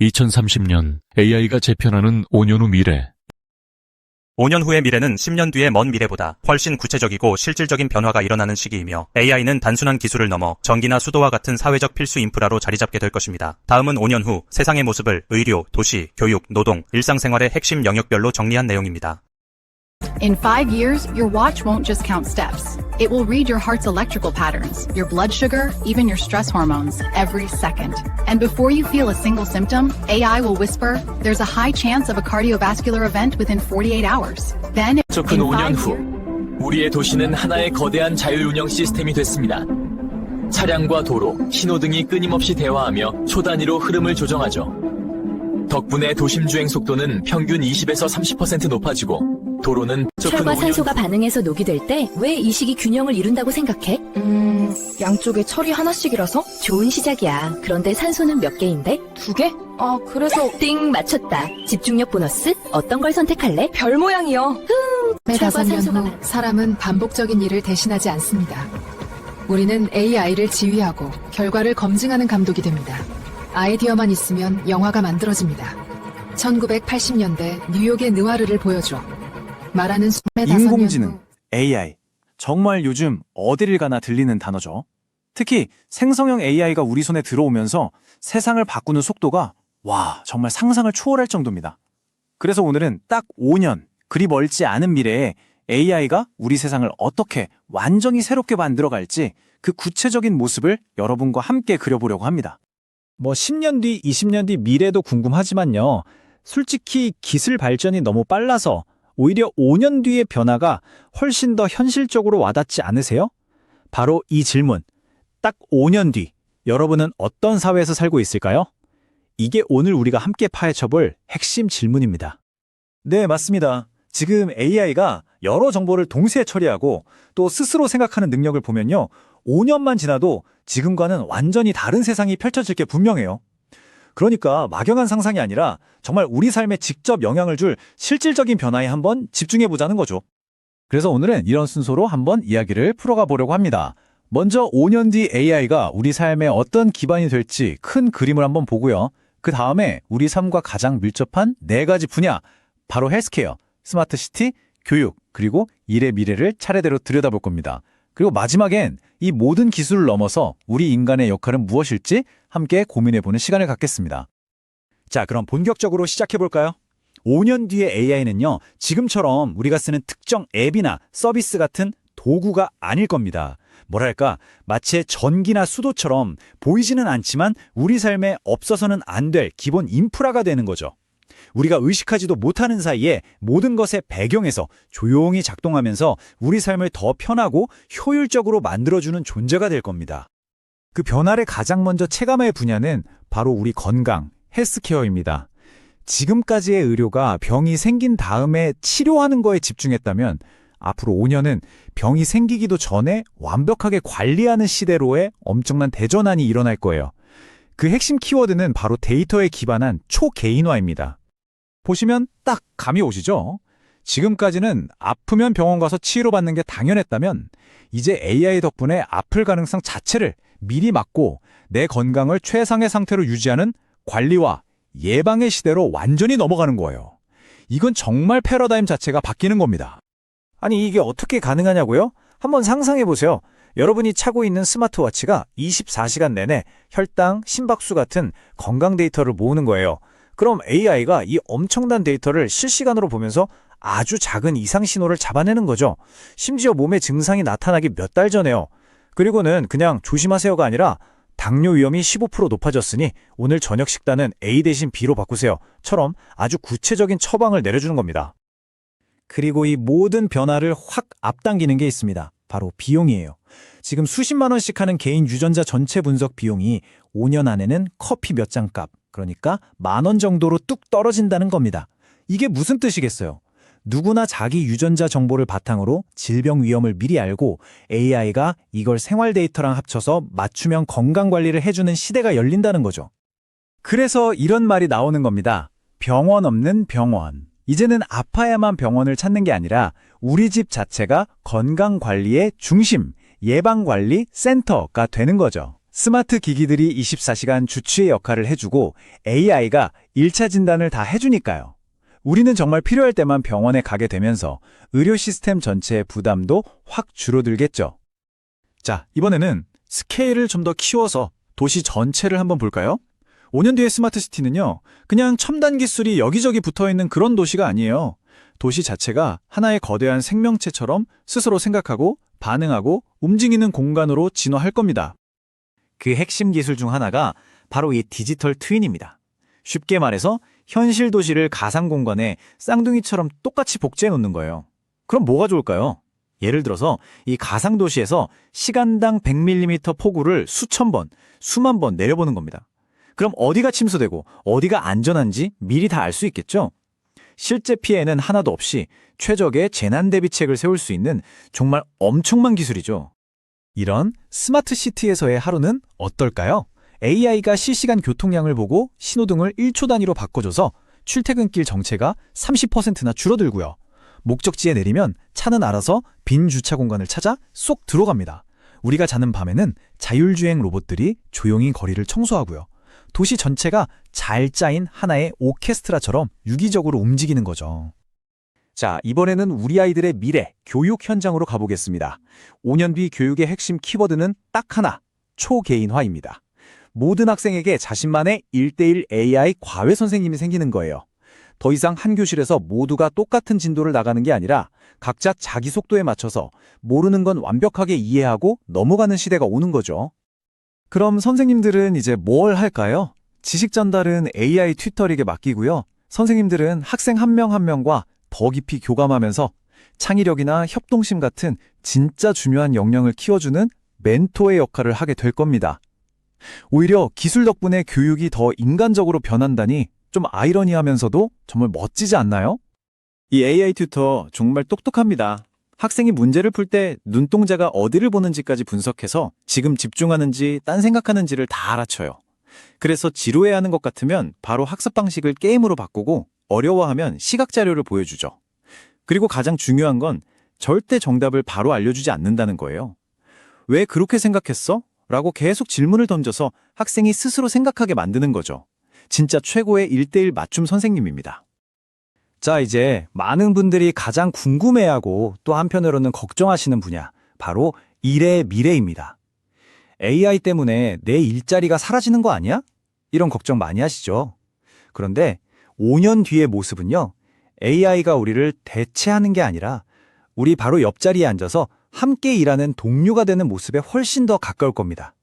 2030년 AI가 재편하는 5년 후 미래. 5년 후의 미래는 10년 뒤의 먼 미래보다 훨씬 구체적이고 실질적인 변화가 일어나는 시기이며 AI는 단순한 기술을 넘어 전기나 수도와 같은 사회적 필수 인프라로 자리 잡게 될 것입니다. 다음은 5년 후 세상의 모습을 의료, 도시, 교육, 노동, 일상생활의 핵심 영역별로 정리한 내용입니다. In five years, your watch won't just count steps. It will read your heart's electrical patterns, your blood sugar, even your stress hormones, every second. And before you feel a single symptom, AI will whisper, there's a high chance of a cardiovascular event within 48 hours. Then, 접근 in 5년 five 후 우리의 도시는 하나의 거대한 자율운영 시스템이 됐습니다. 차량과 도로, 신호등이 끊임없이 대화하며 초단위로 흐름을 조정하죠. 덕분에 도심 주행 속도는 평균 20에서 30% 높아지고 도로는 철과 5년 산소가 반응해서 녹이 될 때 왜 이 식이 균형을 이룬다고 생각해? 음, 양쪽에 철이 하나씩이라서? 좋은 시작이야. 그런데 산소는 몇 개인데? 두 개? 아, 그래서 띵 맞췄다. 집중력 보너스? 어떤 걸 선택할래? 별 모양이요. 철과 15년 산소가 후 많- 사람은 반복적인 일을 대신하지 않습니다. 우리는 AI를 지휘하고 결과를 검증하는 감독이 됩니다. 아이디어만 있으면 영화가 만들어집니다. 1980년대 뉴욕의 느와르를 보여줘. 말하는 수... 인공지능, AI. 정말 요즘 어디를 가나 들리는 단어죠. 특히 생성형 AI가 우리 손에 들어오면서 세상을 바꾸는 속도가 와, 정말 상상을 초월할 정도입니다. 그래서 오늘은 딱 5년, 그리 멀지 않은 미래에 AI가 우리 세상을 어떻게 완전히 새롭게 만들어갈지 그 구체적인 모습을 여러분과 함께 그려보려고 합니다. 뭐 10년 뒤, 20년 뒤 미래도 궁금하지만요. 솔직히 기술 발전이 너무 빨라서 오히려 5년 뒤의 변화가 훨씬 더 현실적으로 와닿지 않으세요? 바로 이 질문. 딱 5년 뒤, 여러분은 어떤 사회에서 살고 있을까요? 이게 오늘 우리가 함께 파헤쳐볼 핵심 질문입니다. 네, 맞습니다. 지금 AI가 여러 정보를 동시에 처리하고 또 스스로 생각하는 능력을 보면요. 5년만 지나도 지금과는 완전히 다른 세상이 펼쳐질 게 분명해요. 그러니까 막연한 상상이 아니라 정말 우리 삶에 직접 영향을 줄 실질적인 변화에 한번 집중해 보자는 거죠. 그래서 오늘은 이런 순서로 한번 이야기를 풀어가 보려고 합니다. 먼저 5년 뒤 AI가 우리 삶에 어떤 기반이 될지 큰 그림을 한번 보고요. 그 다음에 우리 삶과 가장 밀접한 네 가지 분야, 바로 헬스케어, 스마트 시티, 교육, 그리고 일의 미래를 차례대로 들여다볼 겁니다. 그리고 마지막엔 이 모든 기술을 넘어서 우리 인간의 역할은 무엇일지 함께 고민해보는 시간을 갖겠습니다. 자, 그럼 본격적으로 시작해볼까요? 5년 뒤의 AI는요, 지금처럼 우리가 쓰는 특정 앱이나 서비스 같은 도구가 아닐 겁니다. 뭐랄까, 마치 전기나 수도처럼 보이지는 않지만 우리 삶에 없어서는 안 될 기본 인프라가 되는 거죠. 우리가 의식하지도 못하는 사이에 모든 것의 배경에서 조용히 작동하면서 우리 삶을 더 편하고 효율적으로 만들어주는 존재가 될 겁니다. 그 변화를 가장 먼저 체감할 분야는 바로 우리 건강, 헬스케어입니다. 지금까지의 의료가 병이 생긴 다음에 치료하는 거에 집중했다면 앞으로 5년은 병이 생기기도 전에 완벽하게 관리하는 시대로의 엄청난 대전환이 일어날 거예요. 그 핵심 키워드는 바로 데이터에 기반한 초개인화입니다. 보시면 딱 감이 오시죠? 지금까지는 아프면 병원 가서 치료받는 게 당연했다면 이제 AI 덕분에 아플 가능성 자체를 미리 막고 내 건강을 최상의 상태로 유지하는 관리와 예방의 시대로 완전히 넘어가는 거예요. 이건 정말 패러다임 자체가 바뀌는 겁니다. 아니 이게 어떻게 가능하냐고요? 한번 상상해 보세요. 여러분이 차고 있는 스마트워치가 24시간 내내 혈당, 심박수 같은 건강 데이터를 모으는 거예요. 그럼 AI가 이 엄청난 데이터를 실시간으로 보면서 아주 작은 이상 신호를 잡아내는 거죠. 심지어 몸에 증상이 나타나기 몇 달 전에요. 그리고는 그냥 조심하세요가 아니라 당뇨 위험이 15% 높아졌으니 오늘 저녁 식단은 A 대신 B로 바꾸세요. 처럼 아주 구체적인 처방을 내려주는 겁니다. 그리고 이 모든 변화를 확 앞당기는 게 있습니다. 바로 비용이에요. 지금 수십만 원씩 하는 개인 유전자 전체 분석 비용이 5년 안에는 커피 몇 잔 값, 그러니까 만 원 정도로 뚝 떨어진다는 겁니다. 이게 무슨 뜻이겠어요? 누구나 자기 유전자 정보를 바탕으로 질병 위험을 미리 알고 AI가 이걸 생활 데이터랑 합쳐서 맞춤형 건강 관리를 해주는 시대가 열린다는 거죠. 그래서 이런 말이 나오는 겁니다. 병원 없는 병원. 이제는 아파야만 병원을 찾는 게 아니라 우리 집 자체가 건강 관리의 중심, 예방 관리 센터가 되는 거죠. 스마트 기기들이 24시간 주치의 역할을 해주고 AI가 1차 진단을 다 해주니까요. 우리는 정말 필요할 때만 병원에 가게 되면서 의료 시스템 전체의 부담도 확 줄어들겠죠. 자, 이번에는 스케일을 좀 더 키워서 도시 전체를 한번 볼까요? 5년 뒤의 스마트 시티는요, 그냥 첨단 기술이 여기저기 붙어 있는 그런 도시가 아니에요. 도시 자체가 하나의 거대한 생명체처럼 스스로 생각하고 반응하고 움직이는 공간으로 진화할 겁니다. 그 핵심 기술 중 하나가 바로 이 디지털 트윈입니다. 쉽게 말해서 현실 도시를 가상 공간에 쌍둥이처럼 똑같이 복제해 놓는 거예요. 그럼 뭐가 좋을까요? 예를 들어서 이 가상 도시에서 시간당 100mm 폭우를 수천 번, 수만 번 내려보는 겁니다. 그럼 어디가 침수되고 어디가 안전한지 미리 다 알 수 있겠죠? 실제 피해는 하나도 없이 최적의 재난 대비책을 세울 수 있는 정말 엄청난 기술이죠. 이런 스마트 시티에서의 하루는 어떨까요? AI가 실시간 교통량을 보고 신호등을 1초 단위로 바꿔줘서 출퇴근길 정체가 30%나 줄어들고요. 목적지에 내리면 차는 알아서 빈 주차 공간을 찾아 쏙 들어갑니다. 우리가 자는 밤에는 자율주행 로봇들이 조용히 거리를 청소하고요. 도시 전체가 잘 짜인 하나의 오케스트라처럼 유기적으로 움직이는 거죠. 자, 이번에는 우리 아이들의 미래, 교육 현장으로 가보겠습니다. 5년 뒤 교육의 핵심 키워드는 딱 하나, 초개인화입니다. 모든 학생에게 자신만의 1대1 AI 과외 선생님이 생기는 거예요. 더 이상 한 교실에서 모두가 똑같은 진도를 나가는 게 아니라 각자 자기 속도에 맞춰서 모르는 건 완벽하게 이해하고 넘어가는 시대가 오는 거죠. 그럼 선생님들은 이제 뭘 할까요? 지식 전달은 AI 튜터에게 맡기고요. 선생님들은 학생 한 명한 명과 더 깊이 교감하면서 창의력이나 협동심 같은 진짜 중요한 역량을 키워주는 멘토의 역할을 하게 될 겁니다. 오히려 기술 덕분에 교육이 더 인간적으로 변한다니 좀 아이러니하면서도 정말 멋지지 않나요? 이 AI 튜터 정말 똑똑합니다. 학생이 문제를 풀 때 눈동자가 어디를 보는지까지 분석해서 지금 집중하는지 딴 생각하는지를 다 알아쳐요. 그래서 지루해하는 것 같으면 바로 학습 방식을 게임으로 바꾸고 어려워하면 시각 자료를 보여주죠. 그리고 가장 중요한 건 절대 정답을 바로 알려주지 않는다는 거예요. 왜 그렇게 생각했어? 라고 계속 질문을 던져서 학생이 스스로 생각하게 만드는 거죠. 진짜 최고의 1대1 맞춤 선생님입니다. 자, 이제 많은 분들이 가장 궁금해하고 또 한편으로는 걱정하시는 분야, 바로 일의 미래입니다. AI 때문에 내 일자리가 사라지는 거 아니야? 이런 걱정 많이 하시죠. 그런데 5년 뒤의 모습은요, AI가 우리를 대체하는 게 아니라 우리 바로 옆자리에 앉아서 함께 일하는 동료가 되는 모습에 훨씬 더 가까울 겁니다.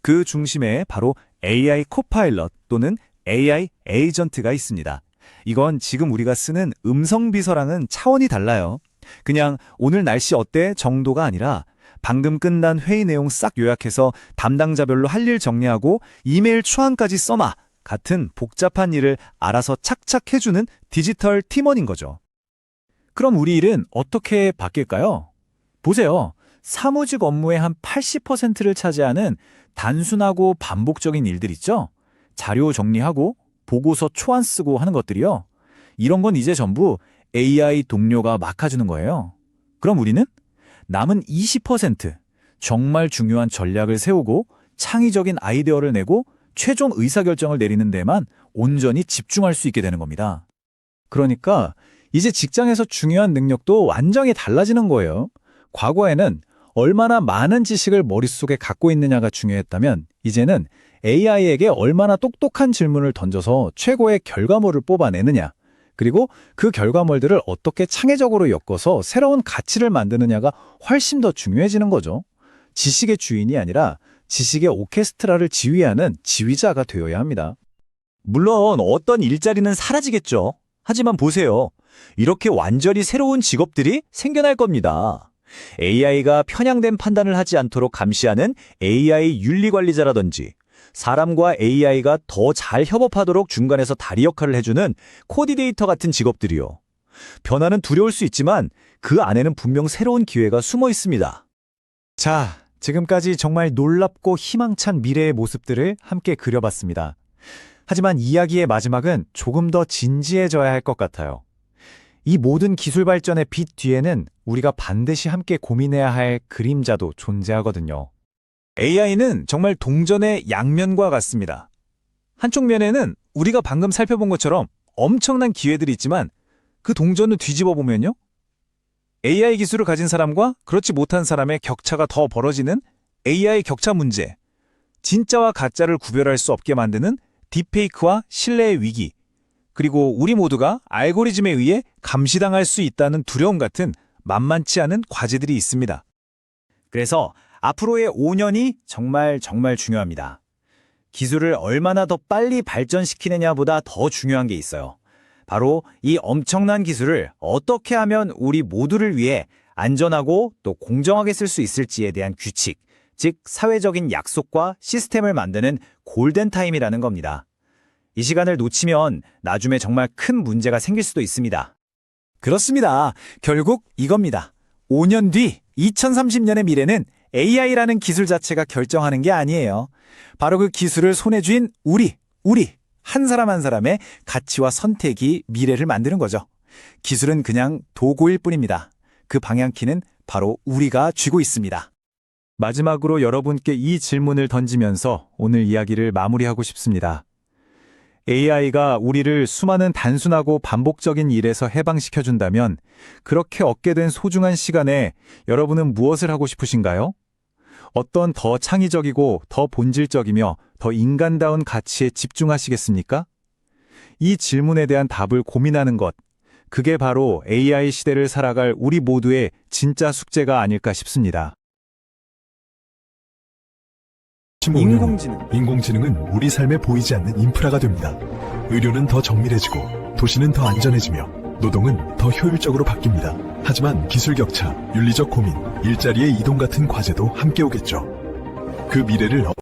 그 중심에 바로 AI 코파일럿 또는 AI 에이전트가 있습니다. 이건 지금 우리가 쓰는 음성 비서랑은 차원이 달라요. 그냥 오늘 날씨 어때 정도가 아니라 방금 끝난 회의 내용 싹 요약해서 담당자별로 할 일 정리하고 이메일 초안까지 써놔 같은 복잡한 일을 알아서 착착 해주는 디지털 팀원인 거죠. 그럼 우리 일은 어떻게 바뀔까요? 보세요. 사무직 업무의 한 80%를 차지하는 단순하고 반복적인 일들 있죠? 자료 정리하고 보고서 초안 쓰고 하는 것들이요. 이런 건 이제 전부 AI 동료가 맡아주는 거예요. 그럼 우리는 남은 20% 정말 중요한 전략을 세우고 창의적인 아이디어를 내고 최종 의사결정을 내리는 데만 온전히 집중할 수 있게 되는 겁니다. 그러니까 이제 직장에서 중요한 능력도 완전히 달라지는 거예요. 과거에는 얼마나 많은 지식을 머릿속에 갖고 있느냐가 중요했다면 이제는 AI에게 얼마나 똑똑한 질문을 던져서 최고의 결과물을 뽑아내느냐, 그리고 그 결과물들을 어떻게 창의적으로 엮어서 새로운 가치를 만드느냐가 훨씬 더 중요해지는 거죠. 지식의 주인이 아니라 지식의 오케스트라를 지휘하는 지휘자가 되어야 합니다. 물론 어떤 일자리는 사라지겠죠. 하지만 보세요. 이렇게 완전히 새로운 직업들이 생겨날 겁니다. AI가 편향된 판단을 하지 않도록 감시하는 AI 윤리관리자라든지 사람과 AI가 더 잘 협업하도록 중간에서 다리 역할을 해주는 코디데이터 같은 직업들이요. 변화는 두려울 수 있지만 그 안에는 분명 새로운 기회가 숨어 있습니다. 자, 지금까지 정말 놀랍고 희망찬 미래의 모습들을 함께 그려봤습니다. 하지만 이야기의 마지막은 조금 더 진지해져야 할 것 같아요. 이 모든 기술 발전의 빛 뒤에는 우리가 반드시 함께 고민해야 할 그림자도 존재하거든요. AI는 정말 동전의 양면과 같습니다. 한쪽 면에는 우리가 방금 살펴본 것처럼 엄청난 기회들이 있지만 그 동전을 뒤집어 보면요. AI 기술을 가진 사람과 그렇지 못한 사람의 격차가 더 벌어지는 AI 격차 문제, 진짜와 가짜를 구별할 수 없게 만드는 딥페이크와 신뢰의 위기, 그리고 우리 모두가 알고리즘에 의해 감시당할 수 있다는 두려움 같은 만만치 않은 과제들이 있습니다. 그래서 앞으로의 5년이 정말 정말 중요합니다. 기술을 얼마나 더 빨리 발전시키느냐보다 더 중요한 게 있어요. 바로 이 엄청난 기술을 어떻게 하면 우리 모두를 위해 안전하고 또 공정하게 쓸 수 있을지에 대한 규칙, 즉 사회적인 약속과 시스템을 만드는 골든타임이라는 겁니다. 이 시간을 놓치면 나중에 정말 큰 문제가 생길 수도 있습니다. 그렇습니다. 결국 이겁니다. 5년 뒤 2030년의 미래는 AI라는 기술 자체가 결정하는 게 아니에요. 바로 그 기술을 손에 쥔 우리, 우리 한 사람 한 사람의 가치와 선택이 미래를 만드는 거죠. 기술은 그냥 도구일 뿐입니다. 그 방향키는 바로 우리가 쥐고 있습니다. 마지막으로 여러분께 이 질문을 던지면서 오늘 이야기를 마무리하고 싶습니다. AI가 우리를 수많은 단순하고 반복적인 일에서 해방시켜준다면 그렇게 얻게 된 소중한 시간에 여러분은 무엇을 하고 싶으신가요? 어떤 더 창의적이고 더 본질적이며 더 인간다운 가치에 집중하시겠습니까? 이 질문에 대한 답을 고민하는 것, 그게 바로 AI 시대를 살아갈 우리 모두의 진짜 숙제가 아닐까 싶습니다. 인공지능. 인공지능은 우리 삶에 보이지 않는 인프라가 됩니다. 의료는 더 정밀해지고 도시는 더 안전해지며 노동은 더 효율적으로 바뀝니다. 하지만 기술 격차, 윤리적 고민, 일자리의 이동 같은 과제도 함께 오겠죠. 그 미래를